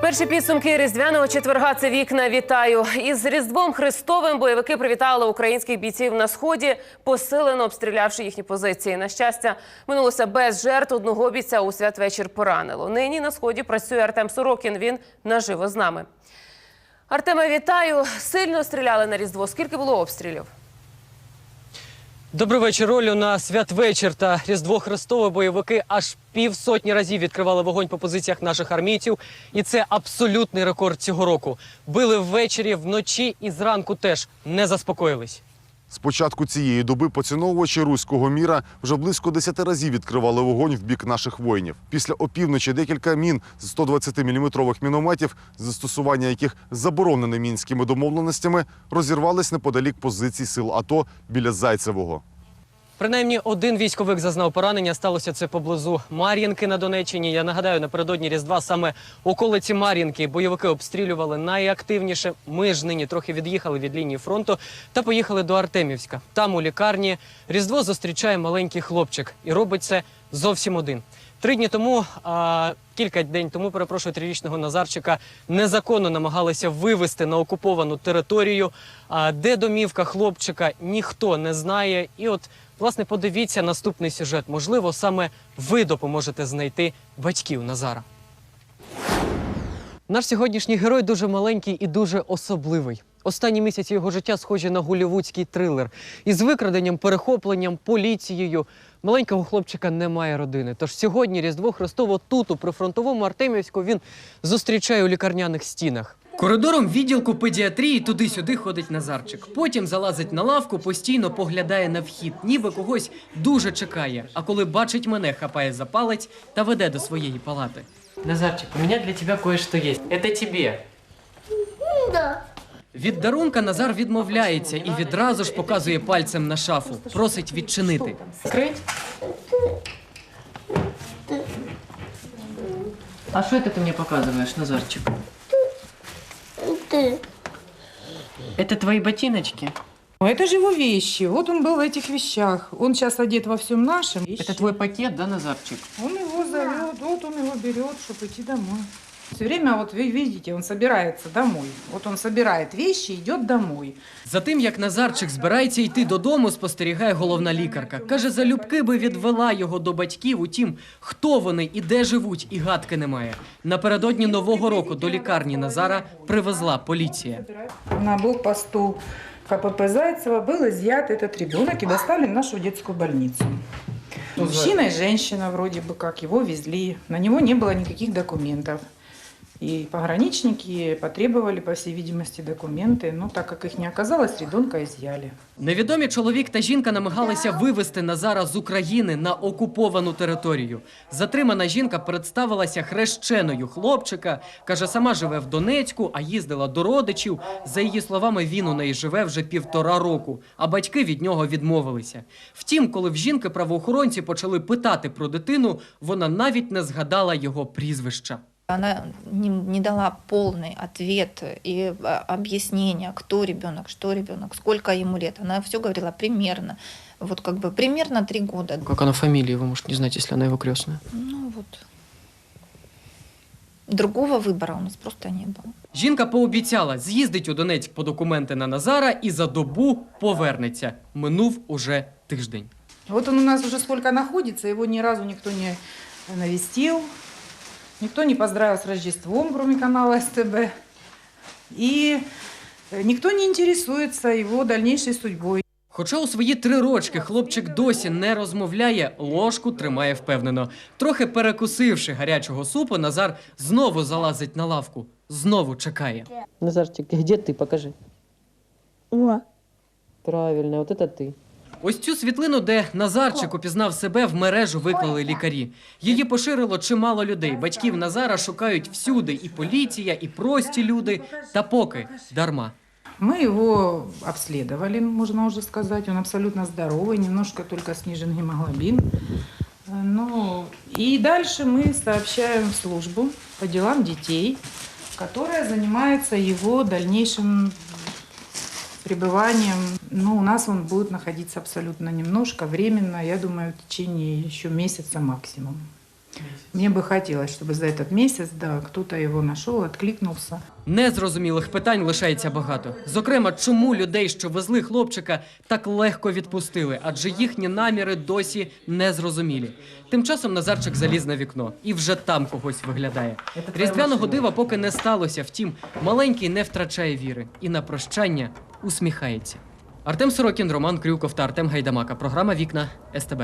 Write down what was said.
Перші підсумки різдвяного четверга це вікна. Вітаю із Різдвом Христовим. Бойовики привітали українських бійців на сході, посилено обстрілявши їхні позиції. На щастя, минулося без жертв. Одного бійця у святвечір поранило. Нині на сході працює Артем Сорокін. Він наживо з нами. Артеме, вітаю. Сильно стріляли на різдво. Скільки було обстрілів? Добрий вечір, Олю. На святвечір та Різдво Христове бойовики аж півсотні разів відкривали вогонь по позиціях наших армійців. І це абсолютний рекорд цього року. Били ввечері, вночі і зранку теж не заспокоїлись. З початку цієї доби поціновувачі руського міра вже близько 10 разів відкривали вогонь в бік наших воїнів. Після опівночі декілька мін з 120-мм мінометів, застосування яких заборонене мінськими домовленостями, розірвались неподалік позицій сил АТО біля Зайцевого. Принаймні один військовик зазнав поранення. Сталося це поблизу Мар'їнки на Донеччині. Я нагадаю, напередодні Різдва саме околиці Мар'їнки бойовики обстрілювали найактивніше. Ми ж нині трохи від'їхали від лінії фронту та поїхали до Артемівська. Там у лікарні Різдво зустрічає маленький хлопчик і робить це зовсім один. Три дні тому, а, кілька день тому, перепрошую, трирічного Назарчика незаконно намагалися вивезти на окуповану територію, а, де домівка хлопчика ніхто не знає. І от, власне, подивіться наступний сюжет. Можливо, саме ви допоможете знайти батьків Назара. Наш сьогоднішній герой дуже маленький і дуже особливий. Останні місяці його життя схожі на голівудський трилер. Із викраденням, перехопленням, поліцією. Маленького хлопчика немає родини. Тож сьогодні Різдво Христово тут, у прифронтовому Артемівську, він зустрічає у лікарняних стінах. Коридором відділку педіатрії туди-сюди ходить Назарчик. Потім залазить на лавку, постійно поглядає на вхід, ніби когось дуже чекає. А коли бачить мене, хапає за палець та веде до своєї палати. Назарчик, у мене для тебе кое-що є. Это тебе. Від дарунка Назар відмовляється і відразу ж показує пальцем на шафу. Просить відчинити. Скрить? А що це ти мені показуєш, Назарчик? Ты. Это твои ботиночки? Ну, Это же его вещи. Вот он был в этих вещах. Он сейчас одет во всем нашем. Это твой пакет, да, Назарчик? Он его зовет, вот он его берет, чтобы идти домой. Все время, вот вы видите, он собирается домой. Вот он собирает вещи и идет домой. За тим, як Назарчик збирається йти додому, спостерігає головна лікарка. Каже, залюбки би відвела його до батьків. Утім, хто вони і де живуть, і гадки немає. Напередодні нового року до лікарні Назара привезла поліція. На блокпосту КПП Зайцева был изъят этот ребенок и доставлен в нашу детскую больницу. Мужчина и женщина вроде бы как его везли. На него не было никаких документов. И пограничники потребовали, по всей видимости, документы, но так как их не оказалось, ребенка изъяли. Невідомі чоловік та жінка намагалися вивезти Назара з України на окуповану територію. Затримана жінка представилася хрещеною хлопчика. каже, сама живе в Донецьку, а їздила до родичів. За її словами, він у неї живе вже півтора року, а батьки від нього відмовилися. Втім, коли в жінки правоохоронці почали питати про дитину, вона навіть не згадала його прізвища. Она не, не дала полный ответ и а, объяснение, кто ребенок, что ребенок, сколько ему лет. Она все говорила примерно. Вот как бы примерно три года. Как она фамилия, вы можете не знать, если она его крестная. Ну вот. Другого выбора у нас просто не было. Жінка пообіцяла, з'їздить у Донецьк по документи на Назара і за добу повернеться. Минув уже тиждень. Вот он у нас уже сколько находится, его ни разу никто не навестил, никто не поздравил с Рождеством, кроме канала СТБ. И э, никто не интересуется его дальнейшей судьбой. Хоча у свої три рочки хлопчик досі не розмовляє, ложку тримає впевнено. Трохи перекусивши гарячого супу, Назар знову залазить на лавку, знову чекає. Назарчик, где ты? Покажи. О, Правильно, вот это ты. Ось цю світлину, де Назарчик упізнав себе, в мережу виклали лікарі. Її поширило чимало людей. Батьків Назара шукають всюди, і поліція, і прості люди. Та поки дарма. Мы его обследовали, можно уже сказать. Он абсолютно здоровый, немножко только снижен гемоглобин. Э, Ну, и дальше мы сообщаем в службу по делам детей, которая занимается его дальнейшим пребыванием. Ну, у нас он будет находиться абсолютно немножко, временно, я думаю, в течение еще месяца максимум. Мне бы хотелось, чтобы за этот месяц, да, кто-то его нашел, откликнулся. Незрозумілих питань лишається багато. Зокрема, чому людей, що везли хлопчика, так легко відпустили, адже їхні наміри досі незрозумілі. Тим часом Назарчик заліз на вікно і вже там когось виглядає. Різдвяного дива поки не сталося. Втім, маленький не втрачає віри і на прощання усміхається. Артем Сорокін, Роман Крюков та Артем Гайдамака. Програма Вікна СТБ.